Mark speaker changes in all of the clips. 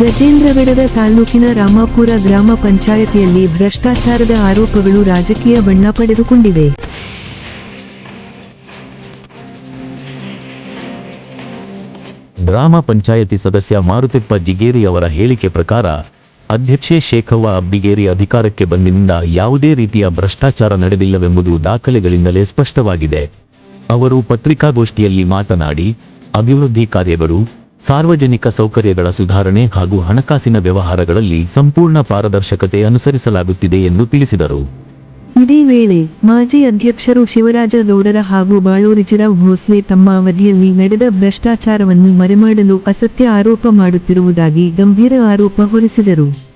Speaker 1: ಗಜೇಂದ್ರಗಡದ ತಾಲ್ಲೂಕಿನ ರಾಮಾಪುರ ಗ್ರಾಮ ಪಂಚಾಯತಿಯಲ್ಲಿ ಭ್ರಷ್ಟಾಚಾರದ ಆರೋಪಗಳು ರಾಜಕೀಯ ಬಣ್ಣ ಪಡೆದುಕೊಂಡಿವೆ.
Speaker 2: ಗ್ರಾಮ ಪಂಚಾಯತಿ ಸದಸ್ಯ ಮಾರುತಿಪ್ಪ ಜಿಗೇರಿ ಅವರ ಹೇಳಿಕೆ ಪ್ರಕಾರ, ಅಧ್ಯಕ್ಷೆ ಶೇಖವ್ವ ಅಬ್ಬಿಗೇರಿ ಅಧಿಕಾರಕ್ಕೆ ಬಂದಿನಿಂದ ಯಾವುದೇ ರೀತಿಯ ಭ್ರಷ್ಟಾಚಾರ ನಡೆದಿಲ್ಲವೆಂಬುದು ದಾಖಲೆಗಳಿಂದಲೇ ಸ್ಪಷ್ಟವಾಗಿದೆ. ಅವರು ಪತ್ರಿಕಾಗೋಷ್ಠಿಯಲ್ಲಿ ಮಾತನಾಡಿ, ಅಭಿವೃದ್ಧಿ ಕಾರ್ಯಗಳು ಸಾರ್ವಜನಿಕ ಸೌಕರ್ಯಗಳ ಸುಧಾರಣೆ ಹಾಗೂ ಹಣಕಾಸಿನ ವ್ಯವಹಾರಗಳಲ್ಲಿ ಸಂಪೂರ್ಣ ಪಾರದರ್ಶಕತೆ ಅನುಸರಿಸಲಾಗುತ್ತಿದೆ ಎಂದು ತಿಳಿಸಿದರು.
Speaker 1: ಇದೇ ವೇಳೆ ಮಾಜಿ ಅಧ್ಯಕ್ಷರು ಶಿವರಾಜ ಗೌಡರ ಹಾಗೂ ಬಾಳೂರಿಜಿರಾವ್ ಭೋಸ್ಲೆ ತಮ್ಮ ಅವಧಿಯಲ್ಲಿ ನಡೆದ ಭ್ರಷ್ಟಾಚಾರವನ್ನು ಮರೆಮಾಡಲು ಅಸತ್ಯ ಆರೋಪ ಮಾಡುತ್ತಿರುವುದಾಗಿ ಗಂಭೀರ ಆರೋಪ ಹೊರಿಸಿದರು.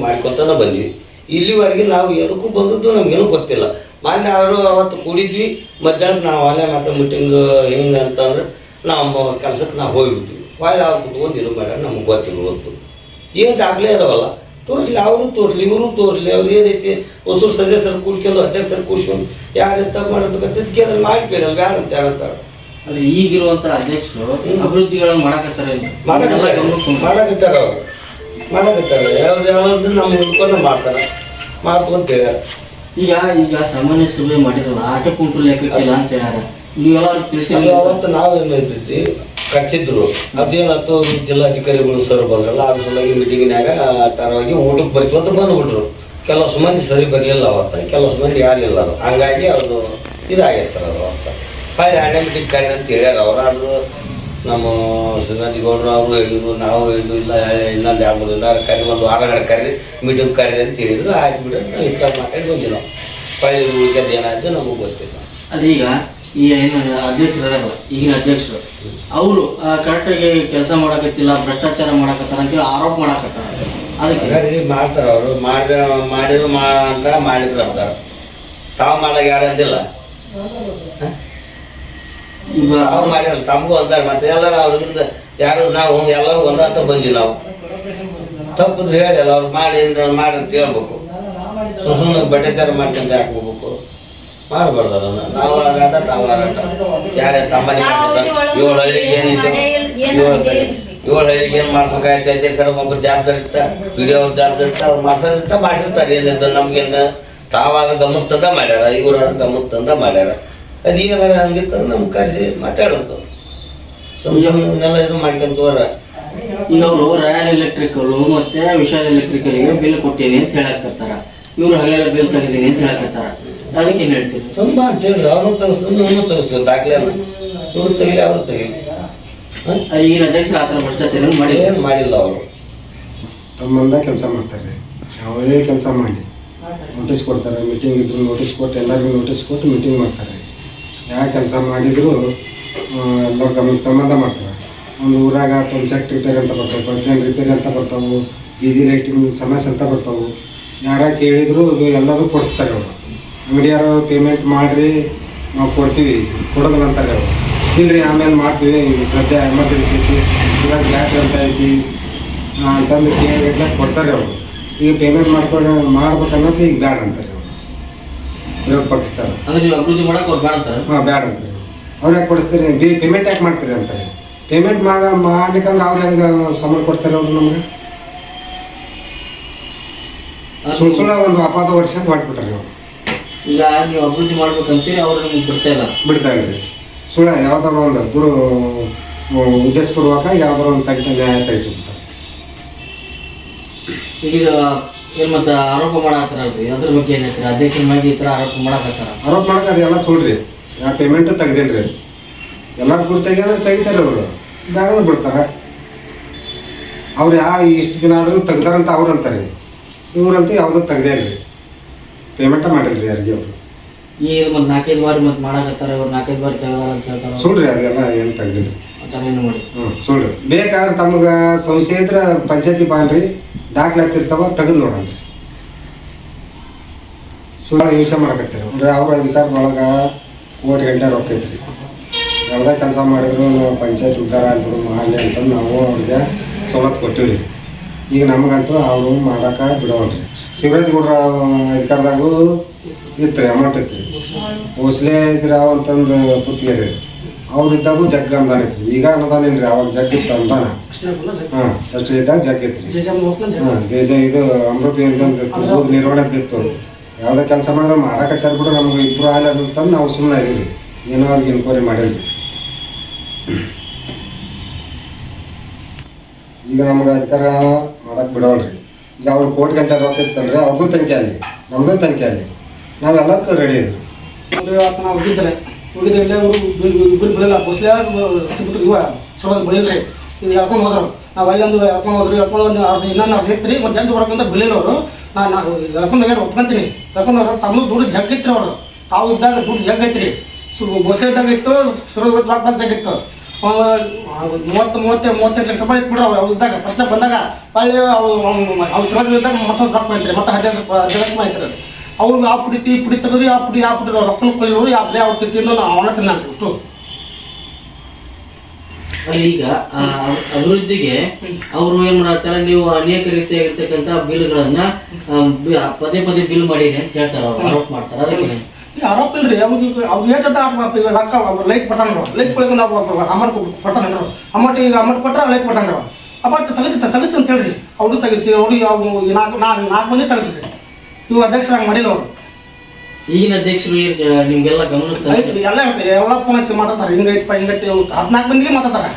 Speaker 3: ಮಾಡ್ಕೊಂತಾನ ಬಂದ್ವಿ. ಇಲ್ಲಿವರೆಗೆ ನಾವು ಎದಕ್ಕೂ ಬಂದದ್ದು ನಮ್ಗೇನು ಗೊತ್ತಿಲ್ಲ. ಮೊನ್ನೆ ಆದರೂ ಅವತ್ತು ಕೂಡಿದ್ವಿ. ಮಧ್ಯಾಹ್ನ ನಾವು ಅಲ್ಲೇ ಮತ್ತೆ ಮೀಟಿಂಗ್ ಹಿಂಗೆ ಅಂತಂದ್ರೆ ನಾವು ಕೆಲ್ಸಕ್ಕೆ ನಾವು ಹೋಗ್ಬಿಟ್ವಿ. ಹೊಳ್ಳಿ ಅವ್ರು ಕುತ್ಕೊಂಡು ಇದು ಮಾಡ್ಯಾರ ನಮ್ಗೆ ಗೊತ್ತಿರುವಂತು ಏನು ದಾಖಲೆ ಅದಾವಲ್ಲ ತೋರಿಸ್ಲಿ ಅವರು ತೋರಿಸ್ಲಿ ಇವರು ತೋರಿಸ್ಲಿ ಅವ್ರು ಏನೈತಿ ಹೊಸೂರು ಸದಸ್ಯರು ಕೂಡ್ಕೊಂಡು ಅಧ್ಯಕ್ಷರು ಕೂಡ್ಸ್ಕೊಂಡು ಯಾರು ಎಂತ ಮಾಡಬೇಕಂತ ಕೇಳಿದ್ರೆ ಮಾಡಿ ಕೇಳಲ್ಲ ಬೇಡ ಅಂತ ಹೇಳ್ತಾರೆ
Speaker 4: ಅಂದ್ರೆ ಈಗಿರುವಂತ ಅಧ್ಯಕ್ಷರು ಅಭಿವೃದ್ಧಿಗಳನ್ನು ಮಾಡಕತ್ತಾರೆ
Speaker 3: ಮಾಡಕತ್ತಾರ. ಅವ್ರು. ಮಾಡಕತ್ತಾರ. ಯಾವ್ದು ಯಾವ್ದು ನಮ್ಮ ಉಳ್ಕೊಂಡು ಮಾಡ್ತಾರೆ. ಮಾಡ್ಕೊಂತ ಹೇಳ್ಯಾರ.
Speaker 4: ಈಗ ಈಗ ಸಾಮಾನ್ಯ ಸಭೆ ಮಾಡಿರಲ್ಲ ಆಟ ಕುಂಟು ಲೆಕ್ಕಕ್ಕಿಲ್ಲ ಅಂತ ಹೇಳ್ಯಾರ. ನೀವೆಲ್ಲರೂ ತಿಳಿಸಿ
Speaker 3: ಅದು ಅವತ್ತು ನಾವು ಏನೈತಿ ಕರ್ಸಿದ್ರು. ಅದೇನಾಯ್ತು? ಜಿಲ್ಲಾಧಿಕಾರಿಗಳು ಸರ್ ಬಂದ್ರಲ್ಲ ಅದ್ರ ಸಲುವಾಗಿ ಮೀಟಿಂಗಿನಾಗ ತರವಾಗಿ ಊಟಕ್ಕೆ ಬರ್ತೀವಿ ಅಂತ ಬಂದ್ಬಿಟ್ರು. ಕೆಲವು ಮಂದಿ ಸರಿ ಬರಲಿಲ್ಲ ಅವತ್ತ, ಕೆಲವು ಮಂದಿ ಯಾರಿಲ್ಲ ಅದು. ಹಂಗಾಗಿ ಅದು ಇದಾಗ್ಯದ ಸರ್ ಅದು ಅವತ್ತ ಹಳ್ಳಿ ಎರಡನೇ ಮೀಟಿಂಗ್ ಕರಿ ಅಂತ ಹೇಳ್ಯಾರ ಅವ್ರು. ಆದ್ರು ನಮ್ಮ ಶ್ರೀನಾಥ್ ಗೌಡ್ರು ಅವರು ಹೇಳಿದ್ರು ನಾವು ಹೇಳಿದ್ರು ಇಲ್ಲ ಇನ್ನೊಂದು ಎರಡು ಇಲ್ಲ ದಿನ ಕರಿ ಒಂದು ವಾರ ಕರಿ ಮೀಟಿಂಗ್ ಕರಿ ಅಂತ ಹೇಳಿದ್ರು. ಆಯ್ತು ಬಿಡೋದು ನಾವು ಇಷ್ಟ ಮಾತಾಡಿ ಬಂದ್ವಿ ನಾವು ಹೊಳ್ಳಿ ಉಳಿಕೆದು ಏನಾಯ್ತು ನಮಗೆ ಗೊತ್ತಿಲ್ಲ.
Speaker 4: ಅದೀಗ ಈ ಏನು ಅಧ್ಯಕ್ಷರಲ್ಲ ಈಗಿನ ಅಧ್ಯಕ್ಷರು ಅವರು ಕರೆಕ್ಟಾಗಿ ಕೆಲಸ ಮಾಡಕತ್ತಿಲ್ಲ ಭ್ರಷ್ಟಾಚಾರ ಮಾಡಕತ್ತಾರ ಅಂತೇಳಿ ಆರೋಪ ಮಾಡಕತ್ತಾರ. ಅದಕ್ಕೆ
Speaker 3: ಮಾಡ್ತಾರೆ ಅವರು. ಮಾಡಿದ್ರ ಮಾಡಿದ್ರು ಮಾಡ ಅಂತಾರ ಮಾಡಿದ್ರು ಅಂತಾರ. ತಾವು ಮಾಡಾಗ ಯಾರು ಅಂದಿಲ್ಲ ಮಾಡ್ಯಾರ ತಮಗೂ ಅಂದಾರ ಮತ್ತೆ ಎಲ್ಲರೂ ಅವ್ರಿಂದ ಯಾರು ನಾವು ಎಲ್ಲರೂ ಒಂದಂತ ಬಂದ್ವಿ ನಾವು ತಪ್ಪು ಹೇಳಿ ಅಲ್ಲ ಅವ್ರು ಮಾಡಿ ಮಾಡಿ ಅಂತ ಹೇಳ್ಬೇಕು. ಸುಮ್ ಸುಮ್ಮನೆ ಬಟ್ಟೆಚಾರ ಮಾಡ್ಕೊಂತ ಹಾಕ್ಬೇಕು ಮಾಡಬಾರ್ದು ಅದನ್ನ. ನಾವು ಆರಾಟ ತಾವು ಆರಾಟ. ಯಾರೇ ತಮ್ಮನೆ ಏಳು ಹಳ್ಳಿಗೆ ಏನಿತ್ತು ಏಳು ಏಳು ಹಳ್ಳಿಗೆ ಏನು ಮಾಡ್ಬೇಕಾಯ್ತು ಸರ್ ಒಬ್ಬರು ಜವಾಬ್ದಾರಿ ಇರ್ತ ಪಿ ಡಿ ಅವ್ರ ಜವಾಬ್ದಾರಿ ಇರ್ತ ಅವ್ರು ಮಾಡ್ಸೋದಿರ್ತ ಮಾಡಿರ್ತಾರೆ ಏನಿತ್ತು ನಮ್ಗೇನು ತಾವಾಗ ಗಮನಕ್ಕೆ ತಂದ ಮಾಡ್ಯಾರ ಇವ್ರ ಗಮನಕ್ಕೆ ತಂದ ಮಾಡ್ಯಾರ. ಅದು ಏನಾರ ಹಂಗಿತ್ತು ನಮ್ಗೆ ಕರೆಸಿ ಮಾತಾಡ್ಬೇಕು. ಸುಮ್ ಸುಮ್ಮನೆಲ್ಲ ಇದು ಮಾಡ್ಕೊಂತ ಹೋರ
Speaker 4: ಈಗ ಅವರು ರಾಯಲ್ ಎಲೆಕ್ಟ್ರಿಕಲ್ ಮತ್ತೆ ವಿಶಾಲ್ ಎಲೆಕ್ಟ್ರಿಕಲ್ಗೆ ಬಿಲ್ ಕೊಟ್ಟೇವಿ ಅಂತ ಹೇಳಕತ್ತಾರ. ಇವ್ರು ಹಗಲೆಲ್ಲ ಬಿಲ್ ತೆಗೆದೀವಿ ಅಂತ ಹೇಳಕತ್ತಾರ. ಅದಕ್ಕೆ ಏನ್ ಹೇಳ್ತೀನಿ.
Speaker 3: ತುಂಬ ಅಂತ ಹೇಳ್ರಿ ಅವ್ರನ್ನ ತೆಗಿಸ್ತೀನಿ ನಮ್ಮನ್ನು ತೆಗಿಸ್ತೀನಿ ದಾಖಲೆನ. ಇವ್ರು ತೆಗಿಲಿ ಅವ್ರು ತೆಗಿಲಿ.
Speaker 4: ಈಗಿನ ಅಧ್ಯಕ್ಷರು ಆತರ ಭ್ರಷ್ಟಾಚಾರ ಮಾಡಿ
Speaker 3: ಏನು ಮಾಡಿಲ್ಲ ಅವರು.
Speaker 5: ತಮ್ಮಂದ ಕೆಲಸ ಮಾಡ್ತಾರೆ. ಯಾವುದೇ ಕೆಲಸ ಮಾಡಿ. ನೋಟಿಸ್ ಕೊಡ್ತಾರೆ ಮೀಟಿಂಗ್ ಇದ್ರು ನೋಟಿಸ್ ಕೊಟ್ಟು ಎಲ್ಲರಿಗೂ ನೋಟಿಸ್ ಕೊಟ್ಟು ಮೀಟಿಂಗ್ ಮಾಡ್ತಾರೆ. ಯಾವ ಕೆಲಸ ಮಾಡಿದ್ರು ಎಲ್ಲರ ಗಮನ ಸಂಬಂಧ ಮಾಡ್ತಾರೆ. ಒಂದು ಊರಾಗ ಪಂಚಾಯತ್ ರಿಪೇರಿ ಅಂತ ಬರ್ತಾವೆ ಪೈಪ್ಲೈನ್ ರಿಪೇರಿ ಅಂತ ಬರ್ತವೆ, ಬೀದಿ ಲೈಟಿಂಗ್ ಸಮಸ್ಯೆ ಅಂತ ಬರ್ತವೆ. ಯಾರ ಕೇಳಿದ್ರು ಎಲ್ಲದೂ ಕೊಡ್ತಾರೆ ಅವರು. ಅಂಗಡಿಯಾರು ಪೇಮೆಂಟ್ ಮಾಡಿರಿ, ನಾವು ಕೊಡ್ತೀವಿ, ಕೊಡೋದಿಲ್ಲ ಅಂತಾರೆ ಅವರು. ಇಲ್ರಿ, ಆಮೇಲೆ ಮಾಡ್ತೀವಿ ಸದ್ಯ ಎಮರ್ಜೆನ್ಸಿ ಐತಿ ಇವಾಗ ಗ್ಯಾಸ್ ಅಂತ ಐತಿ ಅಂತಂದು ಕೇಳಿದ್ರೆ ಕೊಡ್ತಾರೆ ಅವರು. ಈಗ ಪೇಮೆಂಟ್ ಮಾಡ್ಕೊಂಡು ಮಾಡ್ಬೇಕನ್ನೋದು ಈಗ ಬ್ಯಾಡ ಅಂತಾರೆ ಅವರು. ವಿರೋಧ ಪಾಕಿಸ್ತಾನ.
Speaker 4: ಅಂದ್ರೆ ನೀವು ಅಭಿವೃದ್ಧಿ ಮಾಡಕ್ಕೆ ಅವ್ರು ಬೇಡ ಅಂತಾರೆ?
Speaker 5: ಹಾಂ ಬೇಡ ಅಂತಾರೆ. ಅವ್ರು ಯಾಕೆ ಕೊಡಿಸ್ತೀರಿ? ಬಿ ಪೇಮೆಂಟ್ ಯಾಕೆ ಮಾಡ್ತೀರಿ ಅಂತಾರೆ? ಪೇಮೆಂಟ್ ಮಾಡ ಮಾಡ್ಲಿಕ್ಕಂದ್ರೆ ಅವ್ರು ಹೆಂಗೆ ಸಂಬಳ ಕೊಡ್ತಾರೆ ಅವರು ನಮ್ಗೆ? ಸುಳ್ಳು ಸುಳ್ಳ ಒಂದು ಅಪಾದ ವರ್ಷ ಅಂತ ಹೊಟ್ಬಿಟ್ಟಾರೆ ಅವ್ರು
Speaker 4: ಈಗ ನೀವು ಅಭಿವೃದ್ಧಿ ಮಾಡ್ಬೇಕಂತೀರಿ ಅವ್ರು ನಿಮ್ಗೆ ಬಿಡ್ತಾ ಇಲ್ಲ?
Speaker 5: ಬಿಡ್ತಾ ಇಲ್ರಿ ಸುಳ್ಳ ಯಾವ್ದಾದ್ರು ಒಂದು ದುರು ಉದ್ದೇಶಪೂರ್ವಕ ಯಾವ್ದಾರು ಒಂದು ತಂಟೆ ನ್ಯಾಯ ತೆಗೆದು
Speaker 4: ಈಗ ಇದು ಏನ್ ಮತ್ತೆ ಆರೋಪ ಮಾಡತ್ತಾರಲ್ರಿ ಅದ್ರ ಬಗ್ಗೆ ಏನ್ ಹೇಳ್ತೀರಿ? ಅಧ್ಯಕ್ಷರ ಮ್ಯಾಗೆ ಈ ತರ ಆರೋಪ ಮಾಡಾಕತ್ತಾರ?
Speaker 5: ಆರೋಪ ಮಾಡಕ್ಕೆ ಅದೆಲ್ಲ ಸುಳ್ರಿ. ನಾ ಪೇಮೆಂಟ್ ತೆಗ್ದಿಲ್ರಿ ಎಲ್ಲರೂ ಕೂಡ ತೆಗಿಯೋದ್ರೆ ತೆಗಿತಾರೆ ಅವರು. ಬೇಡ ಬಿಡ್ತಾರೆ. ಅವ್ರು ಯಾ ಇಷ್ಟು ದಿನ ಆದರೂ ತೆಗ್ದಾರಂತ ಅವ್ರು ಅಂತಾರೆ. ಇವ್ರಂತೂ ಯಾವ್ದು ತೆಗ್ದೇ ರೀ ಪೇಮೆಂಟ ಮಾಡಿಲ್ರಿ ಯಾರಿಗೆ ಅವರು.
Speaker 4: ಈ ಮತ್ತೆ ನಾಲ್ಕೈದು ಬಾರಿ ಮತ್ತೆ ಮಾಡಕತ್ತಾರ ಇವ್ರು ನಾಲ್ಕೈದು ಬಾರಿ ತೆಗೆದಾರ ಅಂತ ಹೇಳ್ತಾರ
Speaker 5: ಸುಳ್ರಿ ಅದೆಲ್ಲ ಏನು ತೆಗ್ದಿಲ್ಲ
Speaker 4: ಆ ಥರ ಏನು ಮಾಡಿ
Speaker 5: ಹ್ಞೂ ಸುಳ್ರಿ ಬೇಕಾದ್ರೆ ತಮಗೆ ಸಂಶಯ ಇದ್ರೆ ಪಂಚಾಯತಿ ಬಾನ್ರಿ ದಾಖಲೆ ಇರ್ತಾವ ತೆಗೆದು ನೋಡೋಣ ಸುಳ್ಳ ಹಿಂಸೆ ಮಾಡಕತ್ತೀರಿ. ಅಂದ್ರೆ ಅವ್ರ ಅಧಿಕಾರದೊಳಗೆ ಕೋಟಿ ಗಂಟೆ ರೊಕ್ಕ ಐತ್ರಿ. ಯಾವುದೇ ಕೆಲಸ ಮಾಡಿದ್ರು ಪಂಚಾಯತ್ ಉದ್ಧಾರ ಆಗ್ಬಿಡು ಮಾಡಲಿ ಅಂತ ನಾವು ಅವ್ರಿಗೆ ಸವಲತ್ತು ಕೊಟ್ಟಿವ್ರಿ. ಈಗ ನಮಗಂತೂ ಅವರು ಮಾಡಕ್ಕೆ ಬಿಡೋಲ್ರಿ. ಶಿವರಾಜ್ ಗೌಡ್ರ ಅಧಿಕಾರದಾಗೂ ಇತ್ತು ರೀ ಅಮೌಂಟ್ ಇತ್ತು ರೀ ಭೋಸ್ಲೇಶ್ರಾವ್ ಅಂತಂದು ಪುತ್ತಿಗೆರಿ ಅವ್ರು ಇದ್ದಾಗೂ ಜಗ್ ಅನುದಾನ ಇತ್ತು ಈಗ ಅನುದಾನ ಇಲ್ರಿ ಅವಾಗ ಜಗ್ ಇತ್ತು ಅನುದಾನ ಹಾಂ ಫಸ್ಟ್ ಇದ್ದಾಗ ಜಗ್ ಇತ್ತು ರೀ ಹಾಂ ಜೆ ಜೆ ಇದು ಅಮೃತ ಯೋಜನೆ ಇತ್ತು ಇತ್ತು. ಯಾವುದೇ ಕೆಲಸ ಮಾಡಿದ್ರೆ ಮಾಡಕತ್ತಾರ ತರ್ಬಿಟ್ಟು ನಮ್ಗೆ ಇಂಪ್ರೂವ್ ಆಗಲ್ಲ ಅಂತಂದು ನಾವು ಸುಮ್ಮನೆ ಇದೀವಿ. ಏನೋ ಅವ್ರಿಗೆ ಇನ್ಕ್ವೈರಿ ಮಾಡಿಲ್ಲ ಈಗ ನಮ್ಗೆ ಅಧಿಕಾರ ಮಾಡಕ್ ಬಿಡೋಲ್ರಿ. ಈಗ ಅವ್ರು ಕೋಟಿ ಗಂಟೆ ಇತ್ತಲ್ರಿ ಅವ್ರದ್ದು ತನಿಖೆ ಅಲ್ಲಿ ನಮ್ದು ತನಿಖೆ ಅಲ್ಲಿ ನಾವೆಲ್ಲದಕ್ಕೂ ರೆಡಿ
Speaker 6: ಇದ್ರಿ ಇವತ್ತು ನಾವು ಬಿಡಲ್ಲ. ಹೋದ್ರು. ನಾವು ಅವ್ರು ಹೇಳ್ತೀರಿ. ಮತ್ತು ಅವರು. ನಾನು ನಾವು ಜಗ್ಗಿತ್ರಿ ಅವರು ತಾವು ಇದ್ದಾಗ ದುಡ್ಡು ಜಗ್ಗೈತ್ರಿ ಸು ಬಸ್ಸೆ ಇದ್ದಾಗ ಇತ್ತು ಸರೋದ್ ಜಗ್ಗಿತ್ತು ಮೂವತ್ತು ಮೂವತ್ತೆ ಮೂವತ್ತೈದು ಲಕ್ಷ ರೂಪಾಯಿ ಇಟ್ಬಿಡ್ರು ಅವ್ರು ಇದ್ದಾಗ ಪ್ರಶ್ನೆ ಬಂದಾಗ ಅವು ಅವ್ರು ಸುರಜ್ ಇದ್ದಾಗ ಮತ್ತೊಂದು ರೊಕ್ಕ ಬಂತ್ರಿ ಮತ್ತೆ ಹದಿನೈದು ಹದಿನೈದು ಲಕ್ಷ ಆಯ್ತು ಅವ್ರಿಗೆ ಆ ಪುಡಿ ಈ ಪುಡಿ ತೆಗೆದು ಆ ಪುಡಿ ಆ ಪುಡಿ ರೊಕ್ಕನ ಕೊಯ್ಯೋರು ಯಾವ ಪುಡಿ ಅವ್ರು ತಿಂದು ಅವನ ತಿನ್ನ ಅಷ್ಟು.
Speaker 4: ಅಲ್ಲಿ ಈಗ ಆ, ಅಭಿ- ಅಭಿವೃದ್ಧಿಗೆ ಅವರು ಏನ್ ಮಾಡ್ತಾರೆ ನೀವು ಅನೇಕ ರೀತಿಯಾಗಿರ್ತಕ್ಕಂಥ ಬಿಲ್ಗಳನ್ನ ಆ, ಪದೇ ಪದೇ ಬಿಲ್ ಮಾಡಿರಿ ಅಂತ ಹೇಳ್ತಾರೆ ಅವ್ರು ಆರೋಪ ಮಾಡ್ತಾರೆ. ಅದಕ್ಕೆ
Speaker 6: ಆರೋಪ ಇಲ್ರಿ ಅವ್ರಿಗೆ ಅವ್ರು ಹೇಳ್ತದ ಈಗ ರೊಕ್ಕ ಅವ್ರು ಲೈಟ್ ಬರ್ತಾನ ಲೈಟ್ ಕೊಡ್ಕೊಂಡು ನಾವು ಅಮೌಂಟ್ ಬರ್ತಾನೆ ಅಮೌಂಟ್ ಈಗ ಅಮೌಂಟ್ ಕೊಟ್ಟರೆ ಲೈಟ್ ಬರ್ತಾನೆ ಅಮೌಂಟ್ ತೆಗಿಸಿ ತೆಗಿಸಿ ಅಂತ ಹೇಳ್ರಿ ಅವ್ರು ತೆಗಿಸಿ ಅವ್ರಿಗೆ ಅವ್ರು ನಾಲ್ಕು ನಾಲ್ಕು ನಾಲ್ಕು ಮಂದಿ ತೆಗಿಸ್ರಿ ಇವು ಅಧ್ಯಕ್ಷರು ಹಂಗೆ ಮಾಡಿಲ್ಲ ಅವರು
Speaker 4: ಈಗಿನ ಅಧ್ಯಕ್ಷರು ನಿಮಗೆಲ್ಲ ತಂದಿದ್ದಾರೆ.
Speaker 6: ಆಯ್ತು ಎಲ್ಲ ಹೇಳ್ತಾರೆ ಎಲ್ಲ ಫೋನ್ ಹಚ್ಚಿ ಮಾತಾಡ್ತಾರೆ ಹಿಂಗೈತಪ್ಪ ಹಿಂಗೈತಿ ಹದಿನಾಲ್ಕು ಮಂದಿಗೆ ಮಾತಾಡ್ತಾರೆ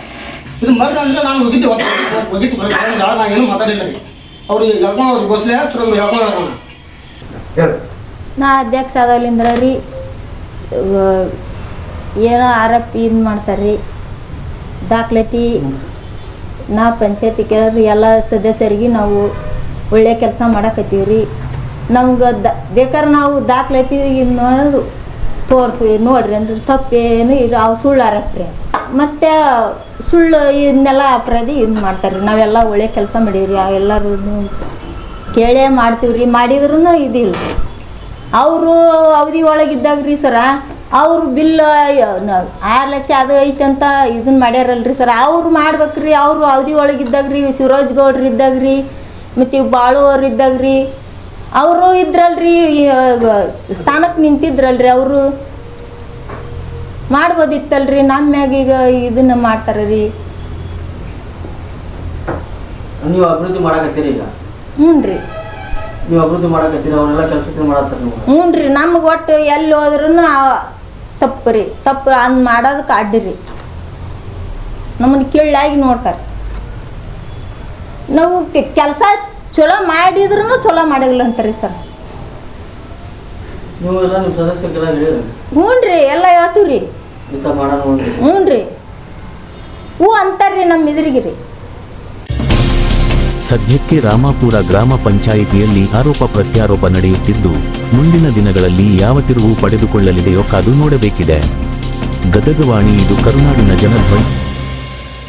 Speaker 6: ಇದು ಮರ್ಡ್ ಅಂದ್ರೆ ನಾನು ಹೋಗಿದ್ದೆ ಹೋಗಿತ್ತು ನಾನು ಏನು ಮಾತಾಡಿಲ್ಲ ರೀ ಅವ್ರಿಗೆ ಹೇಳ್ಕೊಂಡು ಬಸ್ಲೆ ಸುರ ಹೇಳ್ಕೊಂಡು
Speaker 7: ನಾ ಅಧ್ಯಕ್ಷ ಆದಾಗಲಿಂದ್ರ ರೀ ಏನೋ ಆರೋಪ ಇದು ಮಾಡ್ತಾರೆ ರೀ ದಾಖಲಾತಿ. ನಾ ಪಂಚಾಯತಿ ಕೇಳಿ ಎಲ್ಲ ಸದಸ್ಯರಿಗೆ ನಾವು ಒಳ್ಳೆ ಕೆಲಸ ಮಾಡಕತ್ತೀವಿ ರೀ ನಮ್ಗೆ ದ ಬೇಕಾದ್ರೆ ನಾವು ದಾಖಲಾತಿ ಇದು ನೋಡೋದು ತೋರಿಸಿ ನೋಡ್ರಿ ಅಂದ್ರೆ ತಪ್ಪೇನು ಇಲ್ಲ. ಅವು ಸುಳ್ಳು ಆರಪ್ ರೀ ಮತ್ತು ಸುಳ್ಳು ಇದನ್ನೆಲ್ಲ ಅಪರಾಧಿ ಇದು ಮಾಡ್ತಾರೆ ನಾವೆಲ್ಲ ಒಳ್ಳೆ ಕೆಲಸ ಮಾಡೀವಿ ರೀ ಎಲ್ಲರೂ ಕೇಳೇ ಮಾಡ್ತೀವಿ ರೀ ಮಾಡಿದ್ರೂ ಇದಿಲ್ಲ ರೀ ಅವರು ಅವಧಿ ಒಳಗಿದ್ದಾಗ ರೀ ಸರ ಅವರು ಬಿಲ್ ಆರು ಲಕ್ಷ ಅದು ಐತೆ ಅಂತ ಇದನ್ನ ಮಾಡ್ಯಾರಲ್ರಿ ಸರ್. ಅವ್ರು ಮಾಡ್ಬೇಕ್ರಿ ಅವರು ಅವಧಿ ಒಳಗಿದ್ದಾಗ ರೀ ಶಿವರಾಜ್ ಗೌಡ್ರು ಇದ್ದಾಗ ರೀ ಮತ್ತು ಬಾಳು ಅವ್ರು ಇದ್ದಾಗ ರೀ. ಅವರು ಇದ್ರಲ್ರಿ ಸ್ಥಾನಕ್ಕೆ ನಿಂತಿದ್ರಲ್ರಿ ಅವರು. ಮಾಡ್ಬೋದಿತ್ತಲ್ರಿ ನಮ್ಮ ಮ್ಯಾಗ ಈಗ ಇದನ್ನ ಮಾಡ್ತಾರೆ ರೀ.
Speaker 4: ನೀವು ಅಭಿವೃದ್ಧಿ ಮಾಡಕತ್ತೀರಿ ಈಗ?
Speaker 7: ಹ್ಞೂ ರೀ
Speaker 4: ನೀವು ಅಭಿವೃದ್ಧಿ ಮಾಡಕತ್ತೀರಿ ಅವರೆಲ್ಲ ಕೆಲಸಕ್ಕೆ ಮಾಡತ್ತಾರೆ ನೀವು.
Speaker 7: ಹ್ಞೂ ರೀ ನಮ್ಗೆ ಒಟ್ಟು ಎಲ್ಲಿ ಹೋದ್ರೂ ತಪ್ಪು ರೀ ತಪ್ಪು ಅಂದ್ ಮಾಡೋದಕ್ಕೆ ಅಡ್ಡಿರಿ. ನಮ್ಮನ್ನು ಕೀಳಾಗಿ ನೋಡ್ತಾರೆ. ನಾವು ಕೆಲಸ ಚಲೋ ಮಾಡಿದ್ರೂ ಚಲೋ ಮಾಡಿಲ್ಲ ಅಂತಾರೆ ಸರ್.
Speaker 4: ನೀವು ಎಲ್ಲ ನಿಮ್ಮ ಸದಸ್ಯರಿಗೆಲ್ಲ ಹೂ
Speaker 7: ಹ್ಞೂ ರೀ ಎಲ್ಲ ಹೇಳ್ತೀವಿ ರೀ
Speaker 4: ಇಂಥ ಮಾಡೋಣ ಒಂದು
Speaker 7: ಹ್ಞೂ ರೀ ಹ್ಞೂ ಅಂತಾರ್ರಿ ನಮ್ಮ ಇದ್ರಿಗೆ ರೀ
Speaker 2: ಸದ್ಯಕ್ಕೆ ರಾಮಾಪುರ ಗ್ರಾಮ ಪಂಚಾಯಿತಿಯಲ್ಲಿ ಆರೋಪ ಪ್ರತ್ಯಾರೋಪ ನಡೆಯುತ್ತಿದ್ದು, ಮುಂದಿನ ದಿನಗಳಲ್ಲಿ ಯಾವ ತಿರುವು ಪಡೆದುಕೊಳ್ಳಲಿದೆಯೋ ಕಾದು ನೋಡಬೇಕಿದೆ. ಗದಗವಾಣಿ, ಇದು ಕರುನಾಡಿನ ಜನಧ್ವನಿ.